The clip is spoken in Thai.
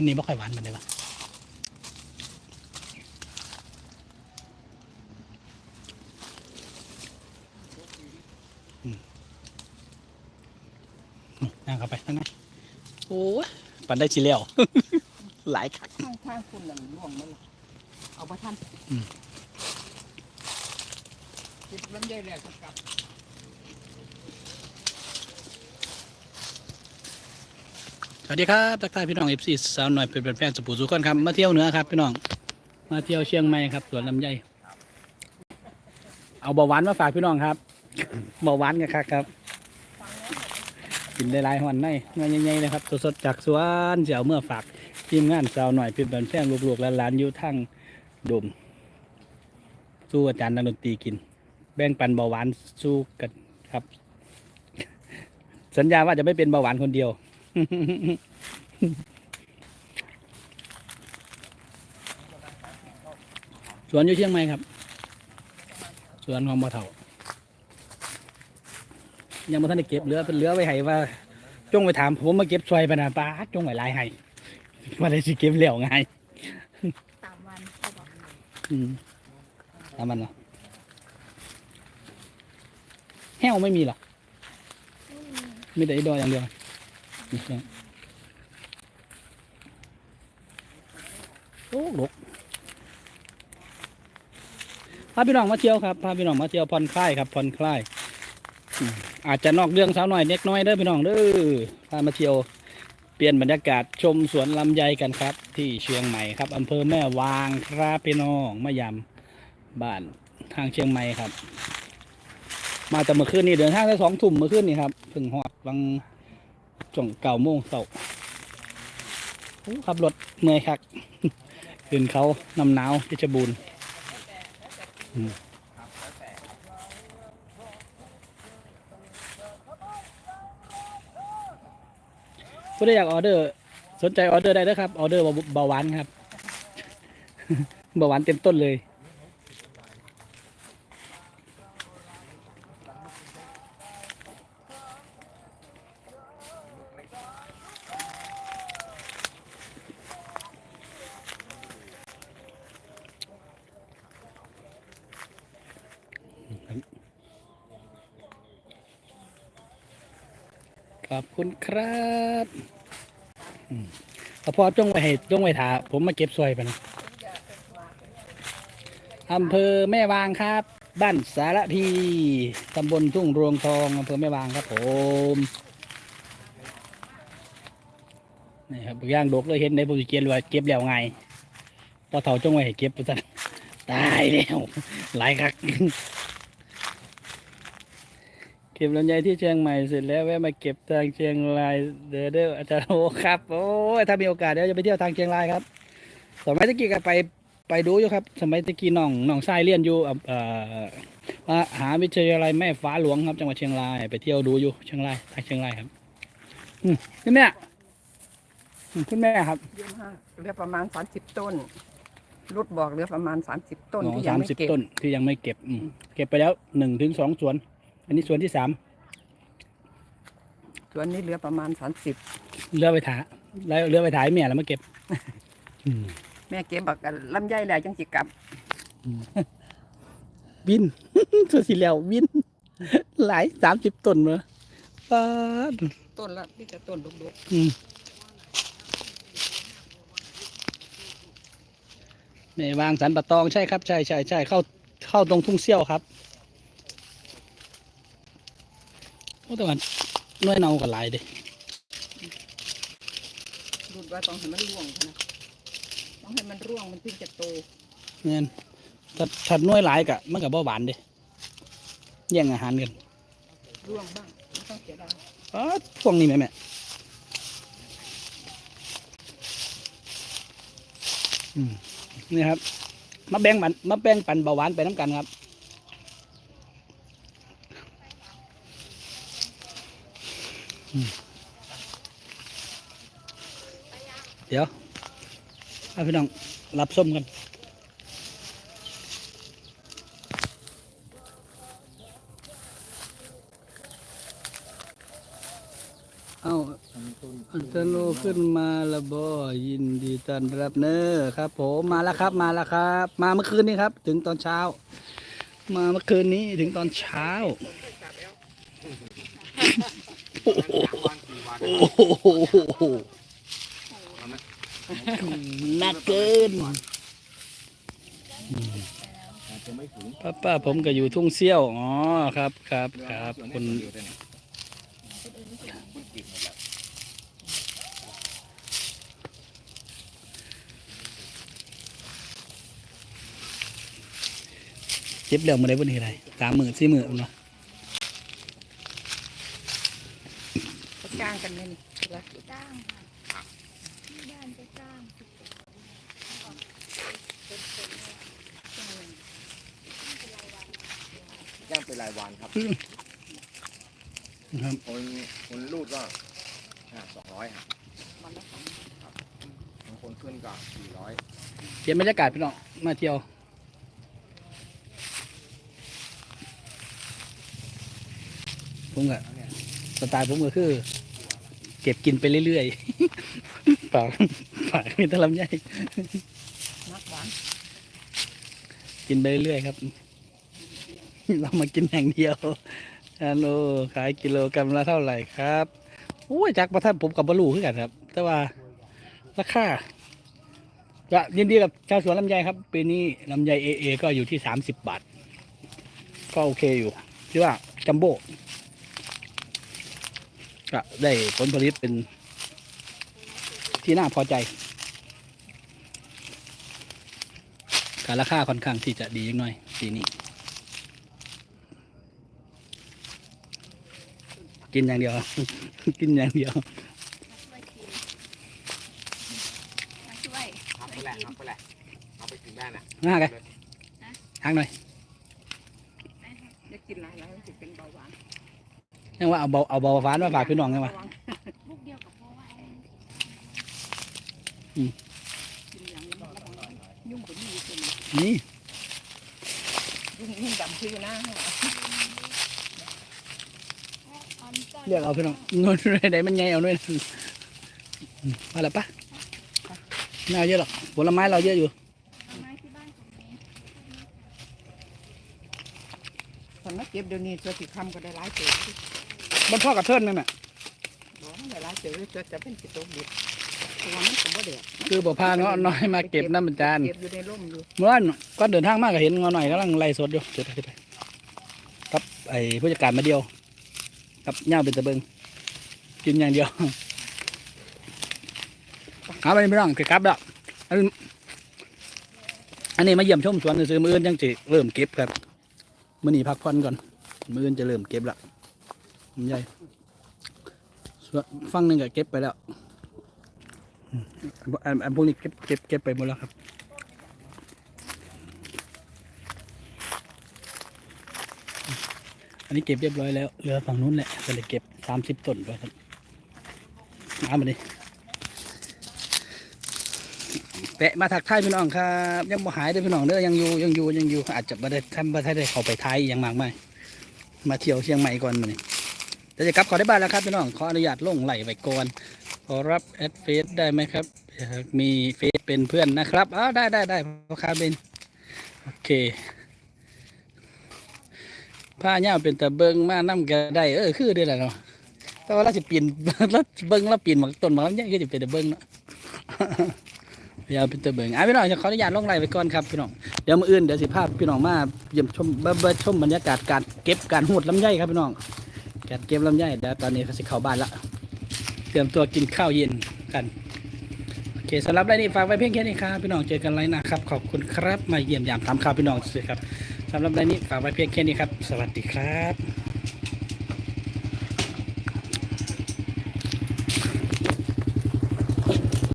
ต้นนี้ไม่ค่อยหวานเหมือนเดิมวะอืมนั่งเข้าไปข้างในโอ้ยปันได้ชิเลียวหลายคักข้างข้างคุณน่ะร่วงมันล่ะเอาไปท่านอืมคิดลำไยแหลกกลับ สวัสดีครับทักทายพี่น้องเอฟซีสาวหน่อยเป็นแฟนสปูสุขคนครับ มาเที่ยวเหนือครับพี่น้อง มาเที่ยวเชียงใหม่ครับสวนลำไย เอาเบาหวานมาฝากพี่น้องครับเบาหวานกันครับครับ กินได้หลายหอนในงินใหญ่ๆนะครับสดๆจากสวนเสียวเมื่อฝากทีมงานสาวหน่อยเป็นแฟนลูกๆและหลานอยู่ทั้งดม สู้อาจารย์นักดนตรีกิน แบ่งปันเบาหวานสู้กันครับ สัญญาว่าจะไม่เป็นเบาหวานคนเดียว สวนอยู่เชียงใหม่ครับ สวนของบ่อเถายังบ่ทันได้เก็บเหลือเป็นเหลือไว้ให้ว่า จงไปถามผมมาเก็บซอยไปนะป้าดจงไว้หลายให้ว่าได้สิเก็บเหลวไงตามวันเขาบอกอืมตามมันเนาะแห้วไม่มีหรอมีแต่อีดอยอย่างเดียว นี่แห้วโอ้หลกพาพี่น้องมาเที่ยวครับพาพี่น้องมาเที่ยวผ่อนคลายครับผ่อนคลายอาจจะนอกเรื่องสาวหน่อยเล็กน้อยเด้อพี่น้องเด้อพามาเที่ยวเปลี่ยนบรรยากาศชมสวนลำไยกันครับ ที่เชียงใหม่ครับอำเภอแม่วางครับพี่น้องมะยำบ้านทางเชียงใหม่ครับ มาแต่เมื่อคืนนี้เดินทางได้สองทุ่มเมื่อคืนนี้ครับถึงหอดวัง จ่งเก่าโมงเสาโอ้ขับรถเมื่อยคักขึ้นเขานำหนาวเพชรบูรณ์อืมผู้ใดอยากออเดอร์ สนใจออเดอร์ได้นะครับ ออเดอร์เบาหวานครับ เบาหวานเต็มต้นเลย ขอบคุณครับอืมเอาพอจงไว้ให้จงไว้ถาผมมาเก็บซอยไปนะอำเภอแม่วางครับ บ้านสารพีตำบลทุ่งรวงทองอำเภอแม่วางครับผมนี่ครับย่างดกเลยเห็นในบุญเกียนว่าเก็บแล้วไงพอเถาจงไว้ให้เก็บไปซะตายแล้วหลายคัก เก็บลำไยที่เชียงใหม่เสร็จแล้วแวะมาเก็บทางเชียงรายเด้อเด้ออาจารย์โอครับโอ้ยถ้ามีโอกาสเดี๋ยวจะไปเที่ยวทางเชียงรายครับ สมัยตะกี้ก็ไปไปดูอยู่ครับ สมัยตะกี้น้องน้องชายเรียนอยู่อ่ำเอ่อมหาวิทยาลัยแม่ฟ้าหลวงครับจังหวัดเชียงรายไปเที่ยวดูอยู่เชียงรายทางเชียงรายครับอืมคุณแม่อืมคุณแม่ครับเยอะมากเหลือประมาณสามสิบต้นรุดบอกเหลือประมาณสามสิบต้นอ๋อที่ยัสางมไม่สิบเก็บต้นที่ยังไม่เก็บอืมเก็บไปแล้วหนึ่งถึงสองสวน อันนี้สวนที่สามส่วนนี้เหลือประมาณสามสิบเลือกไปถ่าแล้วเลือกไปถ่ายแม่แล้วมาเก็บอืมแม่เก็บบักกันลำไยแหลกจังสิกลับวินตัวสีเหลววิน หลายสามสิบต้นเนอะป้าดต้นละนี่จะต้นดุกอืมในวางสันปะตองใช่ครับ ใช่ใช่ใช่เข้าเข้าตรงทุ่งเซี่ยวครับ โอ้แต่ว่าหน้อยเนากับหลายเด้ๆรุดว่าต้องให้มันร่วงนะต้องให้มันร่วงมันถึงจะโตเงินถ้าถ้าหน้อยหลายกะมันกับเบาหวานเด้แย่งอาหารกันร่วงบ้างไม่ต้องเสียดายอ๋อพวกนี้แม่แม่อืมนี่ครับ มาแบ่งปันมาแบ่งปันเบาหวานไปน้ำกันครับ เดี๋ยวให้พี่น้องรับส้มกันเอาอันเตโลขึ้นมาละบ่ยินดีต้อนรับเนอครับ ผมมาแล้วครับมาแล้วครับ มาเมื่อคืนนี้ครับ ถึงตอนเช้า มาเมื่อคืนนี้ถึงตอนเช้าโอ้โห นักเกินป้าป้าผมก็อยู่ทุ่งเซี่ยว อ๋อ ครับครับครับคุณเจ็บเรื่องมาได้บนนี้ไรสามหมื่นสี่หมื่นเนาะเขาจ้างกันไหมนี่ละจ้างค่ะที่บ้านจะจ้าง ย่างเป็นรายวันครับครับคนคนรูดก็สองร้อยครับวันละสองบางคนขึ้นก็สี่ร้อยเปลี่ยนบรรยากาศพี่น้องมาเที่ยวผมก็สไตล์ผมก็คือ เก็บกินไปเรื่อยๆฝาก ฝากมีแตะลำไยนักหวานกินไปเรื่อยๆครับ เรามากินอย่างเดียวฮัลโหลขายกิโลกรัมละเท่าไหร่ครับโอ้ยจักประทันผมกับบลูคือกันครับ แต่ว่าราคาจะยินดีกับชาวสวนลำไยครับปีนี้ลำไยเอเอก็อยู่ที่สามสิบบาท ก็โอเคอยู่ที่ว่าจัมโบ้ก็ได้ผลผลิตเป็น ที่น่าพอใจ การราคาค่อนข้างที่จะดียังน้อยปีนี้ กินอย่างเดียว กินอย่างเดียวมาช่วยครับไปแหละครับไปแหละเอาไปถึงได้นะมาไงทางหน่อยจะกินหลายแล้วจะเป็นเบาหวานยังว่าเอาเบาเอาเบาหวานมาฝากพี่น้องไงวะ ระวัง ลูกเดียวกับพ่อว่า กิ นอย่างนี้ระวังยุ่งกับนี่คือนี่ยุ่งยุ่งดำคือนะออนก่อนเรียกเอาพี่น้องเงินอะไรมันไงเอาด้วยนะอืมมาแล้วปะไม่เอาเยอะหรอกผลไม้เราเยอะอยู่ต้นไม้ที่บ้านของนี้ตอนมาเก็บเดี๋ยวนี้ตัวที่คำก็ได้หลายเจอมันพ่อกับเทิร์นนั่นแหละบอกว่าได้หลายเจอจะจะเป็นกิโลเด็ด ตัวมันก็บ่เด็ดคือบ่พาเงาะน้อยมาเก็บน้ำมันจานเก็บอยู่ในร่มอยู่เมื่อวานก็เดินทางมากก็เห็นเงาะหน่อยกำลังไล่สดอยู่เดี๋ยวไปเดี๋ยวไปครับไอ้ผู้จัดการมาเดียวครับย่าเป็นตะเบิงกินอย่างเดียวครับอันนี้ไม่ต้องคือครับแล้วอันนี้อันนี้มาเยี่ยมชมสวนซื้อมืออื่นยังจะเริ่มเก็บครับมื่อนี้พักผ่อนก่อนมืออื่นจะเริ่มเก็บละมันใหญ่ส่วนฟังหนึ่งก็เก็บไปแล้ว อันอันพวกนี้เก็บเก็บเก็บไปหมดแล้วครับอันนี้เก็บเรียบร้อยแล้วเหลือฝั่งนู้นแหละก็เลยเก็บสามสิบต้นไปครับมามาดิแปะมาถักทายพี่น้องครับยังบ่หายด้อพี่น้องเด้อยังอยู่ยังอยู่ยังอยู่อาจจะไม่ได้ท่านไม่ได้เข้าไปท้ายย่างมากมายมาเที่ยวเชียงใหม่ก่อนมานี่ แต่จะกลับขอได้บ้านแล้วครับพี่น้องขออนุญาตลงไหลไว้ก่อนขอรับแอดเฟซได้ไหมครับอยากมีเฟซเป็นเพื่อนนะครับอ้าวได้ได้ได้พ่อค้าเบนโอเคผ้าเน่าเป็นตะเบิงมานํก็ได้เออคือได้แหละเนาะแต่ว่าเราสิปีนเราเบิงเราปีนหมักต้นหมักลำไยก็จะเป็นตะเบิงเนาะอย่าเป็นตะเบิงอะพี่น้องจะขออนุญาตลงไลน์ไปก่อนครับพี่น้องเดี๋ยวมื้ออื่นเดี๋ยวสิพาพพี่น้องมาเยี่ยมชมเบิ่ชมบรรยากาศการเก็บการหูดลำไยครับพี่น้อง จัดเก็บลำไยแล้วตอนนี้เขาสิเข้าบ้านละเตรียมตัวกินข้าวเย็นกันโอเคสำหรับรายนี้ฝากไว้เพียงแค่นี้ครับพี่น้องเจอกันไลน์หนะครับขอบคุณครับมาเยี่ยมยามตามข่าวพี่น้องสิครับสำหรับรายนี้ฝากไว้เพียงแค่นี้ครับ สวัสดีครับ